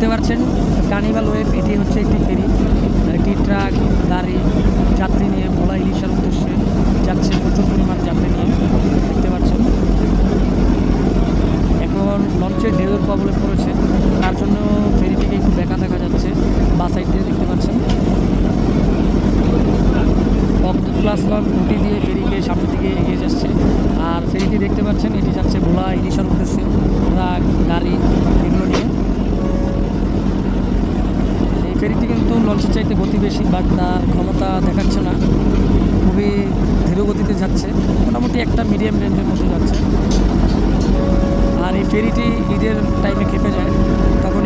দেখতে পাচ্ছেন carnival web এটি হচ্ছে একটি ফেরি। একটি ট্রাক, গাড়ি, যাত্রী নিয়ে ভোলা ইলিশার উদ্দেশ্যে যাচ্ছে প্রচুর পরিমাণ যাত্রী নিয়ে, দেখতে পাচ্ছেন। এখন লঞ্চের ঢেউয়ের কবলে পড়েছে, তার জন্য ফেরিটিকে একটু বেঁকা দেখা যাচ্ছে, বা সাইড দিয়ে দেখতে পাচ্ছেন। প্লাস লঞ্চ উটি দিয়ে ফেরিকে সামনের দিকে এগিয়ে যাচ্ছে, আর ফেরিটি দেখতে পাচ্ছেন, এটি যাচ্ছে ভোলা ইলিশার উদ্দেশ্যে। ফেরিটি কিন্তু লঞ্চের চাইতে গতি বেশি বাট তার ক্ষমতা দেখাচ্ছে না। খুবই ধীর গতিতে যাচ্ছে। মোটামুটি একটা মিডিয়াম রেঞ্জের মধ্যে যাচ্ছে। আর এই ফেরিটি ঈদের টাইমে খেপে যায়। তখন